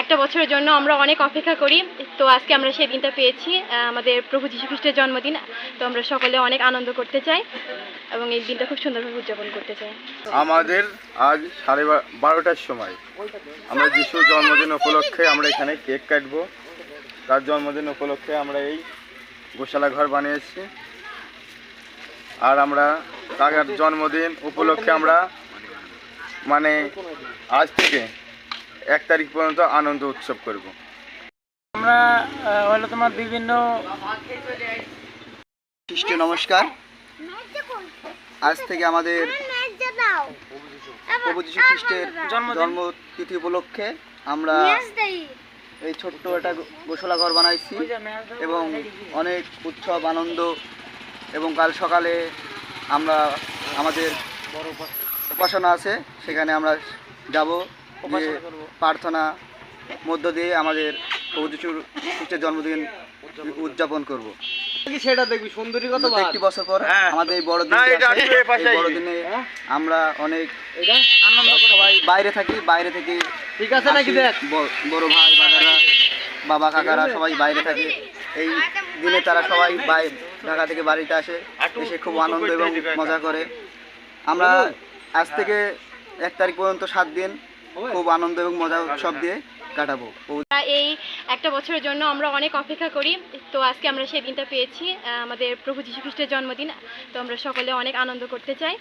একটা বছরের জন্য আমরা অনেক অপেক্ষা করি। তো আজকে আমরা সেই দিনটা পেয়েছি আমাদের প্রভু যীশু খ্রিস্টের জন্মদিন। তো আমরা সকলে অনেক আনন্দ করতে চাই এবং এই দিনটা খুব সুন্দরভাবে উদযাপন করতে চাই। আমাদের আজ সাড়ে বারোটার সময়। আমরা যিশুর জন্মদিন উপলক্ষে আমরা এখানে কেক কাটবো। তার জন্মদিন উপলক্ষে আমরা এই গোশালা ঘর বানিয়েছি। আর আমরা তার জন্মদিন উপলক্ষে আমরা মানে আজ থেকে এক তারিখ পর্যন্ত আনন্দ উৎসব করব আমরা হলো তোমার বিভিন্ন খ্রিস্ট নমস্কার আজ থেকে আমাদের প্রভু যীশু খ্রিস্টের জন্মদিন। জন্মতিথি উপলক্ষে আমরা এই ছোট্ট একটা গো- গোশালা ঘর বানাইছি এবং অনেক উৎসব আনন্দ এবং কাল সকালে আমরা আমাদের উপাসনা আছে সেখানে আমরা যাব গিয়ে প্রার্থনা মধ্য দিয়ে আমাদের প্রভু যীশুর খ্রিস্টের জন্মদিন উদযাপন করব। সেটা দেখবি? সুন্দরী কত একটি বছর পর হ্যাঁ। আমাদের এই বড়দিন। বড়দিনে আমরা অনেক আনন্দ সবাই বাইরে থাকি বাইরে থেকে ঠিক আছে নাকি দেখ? বড় ভাই বাবারা বাবা কাকারা সবাই বাইরে থাকে। এই দিনে তারা সবাই বাই- ঢাকা থেকে বাড়িতে আসে এসে খুব আনন্দ এবং মজা করে। আমরা আজ থেকে এক তারিখ পর্যন্ত সাত দিন খুব আনন্দ এবং মজা উৎসব দিয়ে কাটাবো। এই একটা বছরের জন্য আমরা অনেক অপেক্ষা করি। তো আজকে আমরা সেই দিনটা পেয়েছি আমাদের প্রভু যীশু খ্রিস্টের জন্মদিন। তো আমরা সকলে অনেক আনন্দ করতে চাই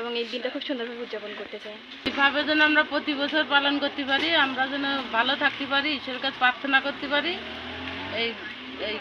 এবং এই দিনটা খুব সুন্দরভাবে উদযাপন করতে চাই। এইভাবে যেন আমরা প্রতি বছর পালন করতে পারি আমরা যেন ভালো থাকতে পারি ঈশ্বরের কাছে প্রার্থনা করতে পারি। এই এই।